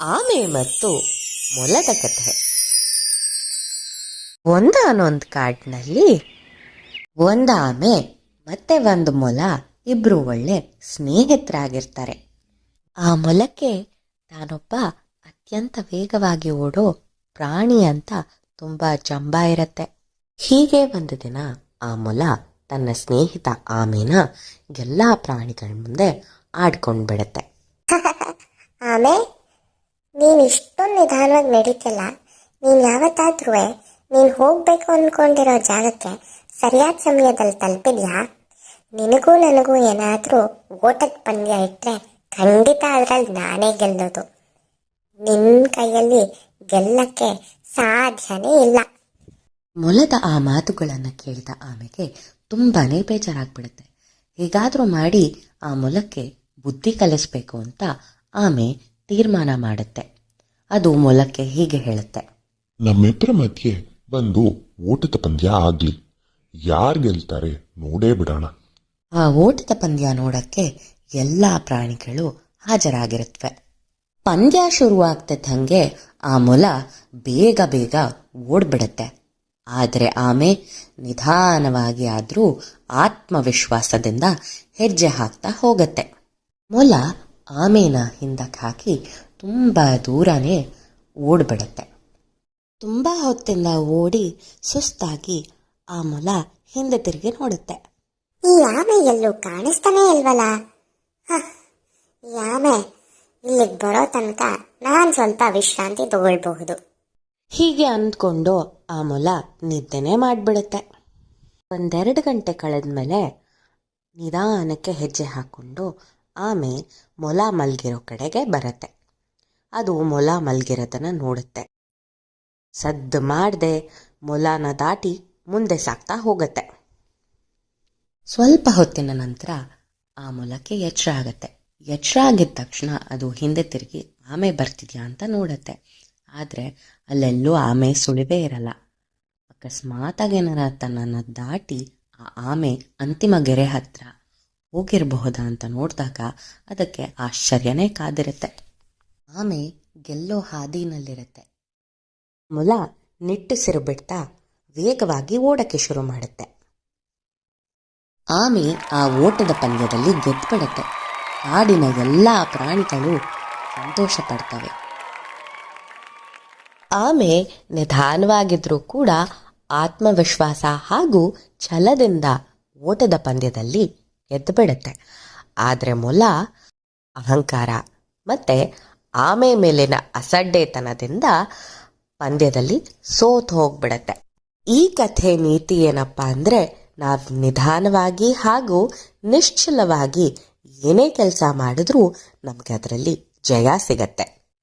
ಆಮೆ ಮತ್ತು ಮೊಲದ ಕಥೆ. ಒಂದಾನೊಂದು ಕಾಡಿನಲ್ಲಿ ಒಂದು ಆಮೆ ಮತ್ತೆ ಒಂದು ಮೊಲ ಇಬ್ರು ಒಳ್ಳೆ ಸ್ನೇಹಿತರಾಗಿರ್ತಾರೆ. ಆ ಮೊಲಕ್ಕೆ ತಾನೊಬ್ಬ ಅತ್ಯಂತ ವೇಗವಾಗಿ ಓಡೋ ಪ್ರಾಣಿ ಅಂತ ತುಂಬಾ ಜಂಬ ಇರತ್ತೆ. ಹೀಗೆ ಒಂದು ದಿನ ಆ ಮೊಲ ತನ್ನ ಸ್ನೇಹಿತ ಆಮೆನ ಎಲ್ಲ ಪ್ರಾಣಿಗಳ ಮುಂದೆ ಆಡ್ಕೊಂಡ್ಬಿಡತ್ತೆ ಆಮೆ ನೀನು ಇಷ್ಟೊಂದು ನಿಧಾನವಾಗಿ ನಡೀತಿಲ್ಲ. ನೀನು ಯಾವತ್ತಾದ್ರೂ ನೀನು ಹೋಗಬೇಕು ಅನ್ಕೊಂಡಿರೋ ಜಾಗಕ್ಕೆ ಸರಿಯಾದ ಸಮಯದಲ್ಲಿ ತಲುಪಿದ್ಯಾ? ನಿನಗೂ ನನಗೂ ಏನಾದರೂ ಓಟದ ಪಂದ್ಯ ಇಟ್ಟರೆ ಖಂಡಿತ ಅದರಲ್ಲಿ ನಾನೇ ಗೆಲ್ಲೋದು ನಿನ್ನ ಕೈಯಲ್ಲಿ ಗೆಲ್ಲಕ್ಕೆ ಸಾಧ್ಯನೇ ಇಲ್ಲ. ಮೊಲದ ಆ ಮಾತುಗಳನ್ನು ಕೇಳಿದ ಆಮೆಗೆ ತುಂಬಾ ಬೇಜಾರಾಗ್ಬಿಡುತ್ತೆ. ಹೇಗಾದರೂ ಮಾಡಿ ಆ ಮೊಲಕ್ಕೆ ಬುದ್ಧಿ ಕಲಿಸ್ಬೇಕು ಅಂತ ಆಮೆ ತೀರ್ಮಾನ ಮಾಡುತ್ತೆ. ಅದು ಮೊಲಕ್ಕೆ ಹೀಗೆ ಹೇಳುತ್ತೆ. ನಮ್ಮಿಬ್ಬರ ಮಧ್ಯೆ ಒಂದು ಓಟದ ಪಂದ್ಯ ಆಗ್ಲಿ ಯಾರು ಗೆಲ್ತಾರೆ ನೋಡೇ ಬಿಡೋಣ. ಆ ಓಟದ ಪಂದ್ಯ ನೋಡಕ್ಕೆ ಎಲ್ಲಾ ಪ್ರಾಣಿಗಳು ಹಾಜರಾಗಿರುತ್ತವೆ ಪಂದ್ಯ ಶುರುವಾಗ್ತಿದ್ದಂಗೆ ಆ ಮೊಲ ಬೇಗ ಬೇಗ ಓಡ್ಬಿಡತ್ತೆ. ಆದರೆ ಆಮೆ ನಿಧಾನವಾಗಿ ಆದರೂ ಆತ್ಮವಿಶ್ವಾಸದಿಂದ ಹೆಜ್ಜೆ ಹಾಕ್ತಾ ಹೋಗತ್ತೆ. ಮೊಲ ಆಮೇನ ಹಿಂದಕ್ಕೆ ಹಾಕಿ ತುಂಬ ದೂರನೇ ಓಡ್ಬಿಡತ್ತೆ. ತುಂಬ ಹೊತ್ತಿಂದ ಓಡಿ ಸುಸ್ತಾಗಿ ಆ ಮೊಲ ಹಿಂದೆ ತಿರುಗಿ ನೋಡುತ್ತೆ. ಈ ಆಮೆ ಎಲ್ಲೂ ಕಾಣಿಸ್ತಾನೆ ಇಲ್ವಲ್ಲ ಹ, ಈ ಆಮೆ ಇಲ್ಲಿಗೆ ಬರೋ ತನಕ ನಾನು ಸ್ವಲ್ಪ ವಿಶ್ರಾಂತಿ ತಗೊಳ್ಬಹುದು. ಹೀಗೆ ಅಂದ್ಕೊಂಡು ಆ ಮೊಲ ನಿದ್ದೆನೆ ಮಾಡಿಬಿಡುತ್ತೆ. ಒಂದೆರಡು ಗಂಟೆ ಕಳೆದ್ಮೇಲೆ ನಿಧಾನಕ್ಕೆ ಹೆಜ್ಜೆ ಹಾಕ್ಕೊಂಡು ಆಮೆ ಮೊಲ ಮಲ್ಗಿರೋ ಕಡೆಗೆ ಬರುತ್ತೆ. ಅದು ಮೊಲ ಮಲ್ಗಿರೋದನ್ನ ನೋಡುತ್ತೆ. ಸದ್ದು ಮಾಡದೆ ಮೊಲಾನ ದಾಟಿ ಮುಂದೆ ಸಾಗ್ತಾ ಹೋಗುತ್ತೆ. ಸ್ವಲ್ಪ ಹೊತ್ತಿನ ನಂತರ ಆ ಮೊಲಕ್ಕೆ ಎಚ್ಚರ ಆಗತ್ತೆ. ಎಚ್ಚರ ಆಗಿದ ತಕ್ಷಣ ಅದು ಹಿಂದೆ ತಿರುಗಿ ಆಮೆ ಬರ್ತಿದ್ಯಾ ಅಂತ ನೋಡತ್ತೆ. ಆದರೆ ಅಲ್ಲೆಲ್ಲೂ ಆಮೆ ಸುಳಿವೇ ಇರಲ್ಲ. ಅಕಸ್ಮಾತಾಗಿ ಏನಾರ ತನ್ನನ್ನು ದಾಟಿ ಆ ಆಮೆ ಅಂತಿಮ ಗೆರೆ ಹತ್ರ ಹೋಗಿರಬಹುದಾ ಅಂತ ನೋಡಿದಾಗ ಅದಕ್ಕೆ ಆಶ್ಚರ್ಯನೇ ಕಾದಿರುತ್ತೆ. ಆಮೆ ಗೆಲ್ಲೋ ಹಾದಿನಲ್ಲಿರುತ್ತೆ. ಮೊಲ ನಿಟ್ಟುಸಿರು ಬಿಡ್ತಾ ವೇಗವಾಗಿ ಓಡಕ್ಕೆ ಶುರು ಮಾಡುತ್ತೆ. ಆಮೆ ಆ ಓಟದ ಪಂದ್ಯದಲ್ಲಿ ಗೆದ್ಬಿಡತ್ತೆ. ಕಾಡಿನ ಎಲ್ಲ ಪ್ರಾಣಿಗಳು ಸಂತೋಷ ಪಡ್ತವೆ. ಆಮೆ ನಿಧಾನವಾಗಿದ್ರೂ ಕೂಡ ಆತ್ಮವಿಶ್ವಾಸ ಹಾಗೂ ಛಲದಿಂದ ಓಟದ ಪಂದ್ಯದಲ್ಲಿ ಗೆದ್ದುಬಿಡುತ್ತೆ ಆದರೆ ಮೊಲ ಅಹಂಕಾರ ಮತ್ತೆ ಆಮೆ ಮೇಲಿನ ಅಸಡ್ಡೆತನದಿಂದ ಪಂದ್ಯದಲ್ಲಿ ಸೋತು ಹೋಗ್ಬಿಡತ್ತೆ. ಈ ಕಥೆ ನೀತಿ ಏನಪ್ಪ ಅಂದ್ರೆ ನಾವು ನಿಧಾನವಾಗಿ ಹಾಗೂ ನಿಶ್ಚಲವಾಗಿ ಏನೇ ಕೆಲಸ ಮಾಡಿದ್ರೂ ನಮಗೆ ಅದರಲ್ಲಿ ಜಯ ಸಿಗತ್ತೆ.